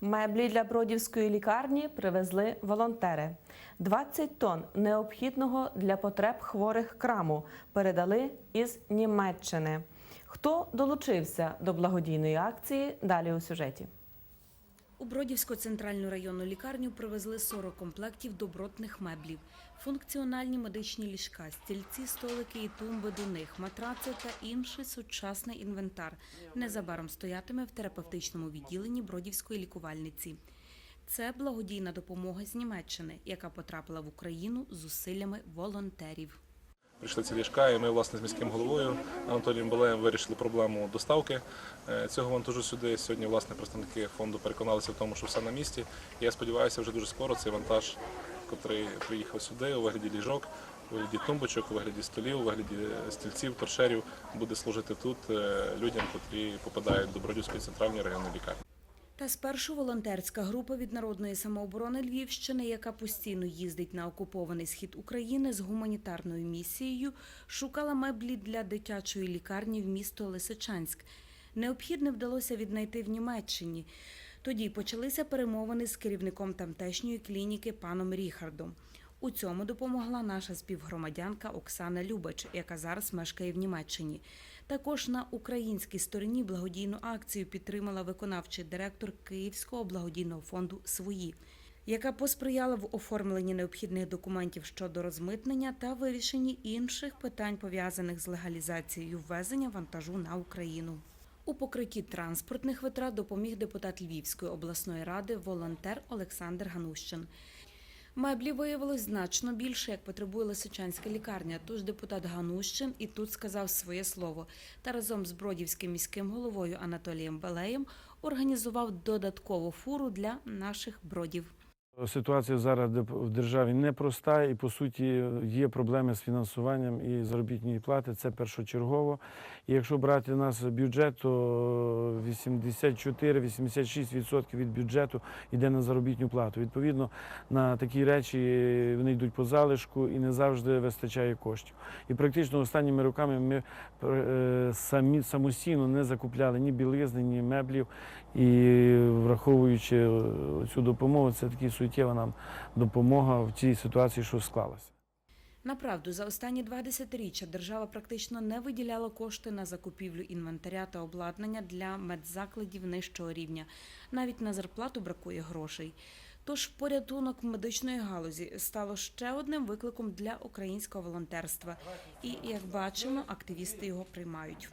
Меблі для бродівської лікарні привезли волонтери. 20 тонн необхідного для потреб хворих краму передали із Німеччини. Хто долучився до благодійної акції? Далі у сюжеті. У Бродівську центральну районну лікарню привезли 40 комплектів добротних меблів, функціональні медичні ліжка, стільці, столики і тумби до них, матраци та інший сучасний інвентар. Незабаром стоятиме в терапевтичному відділенні Бродівської лікувальниці. Це благодійна допомога з Німеччини, яка потрапила в Україну зусиллями волонтерів. Прийшли ці ліжка, і ми власне з міським головою Анатолієм Балеєм вирішили проблему доставки е, цього вантажу сюди. Сьогодні власне представники фонду переконалися в тому, що все на місці. Я сподіваюся, вже дуже скоро цей вантаж, який приїхав сюди у вигляді ліжок, у вигляді тумбочок, у вигляді столів, у вигляді стільців, торшерів, буде служити тут е, людям, котрі попадають до Бродівської центральної районної лікарні. Та спершу волонтерська група від народної самооборони Львівщини, яка постійно їздить на окупований схід України з гуманітарною місією, шукала меблі для дитячої лікарні в місто Лисичанськ. Необхідне вдалося віднайти в Німеччині. Тоді почалися перемовини з керівником тамтешньої клініки паном Ріхардом. У цьому допомогла наша співгромадянка Оксана Любач, яка зараз мешкає в Німеччині. Також на українській стороні благодійну акцію підтримала виконавчий директор Київського благодійного фонду Свої, яка посприяла в оформленні необхідних документів щодо розмитнення та вирішенні інших питань пов'язаних з легалізацією ввезення вантажу на Україну. У покритті транспортних витрат допоміг депутат Львівської обласної ради волонтер Олександр Ганущин. Меблі виявилось значно більше, як потребує Лисичанська лікарня. Тож депутат Ганущин і тут сказав своє слово та разом з бродівським міським головою Анатолієм Балеєм організував додаткову фуру для наших бродів. Ситуація зараз в державі непроста, і по суті є проблеми з фінансуванням і заробітної плати. Це першочергово. І якщо брати у нас бюджет, то 84-86% від бюджету йде на заробітну плату. Відповідно, на такі речі вони йдуть по залишку і не завжди вистачає коштів. І практично останніми роками ми е, самі самостійно не закупляли ні білизни, ні меблів. І враховуючи е, цю допомогу, це таки суттєва нам допомога в цій ситуації, що склалася. Направду, за останні два десятиріччя держава практично не виділяла кошти на закупівлю інвентаря та обладнання для медзакладів нижчого рівня. Навіть на зарплату бракує грошей. Тож порятунок медичної галузі стало ще одним викликом для українського волонтерства. І, як бачимо, активісти його приймають.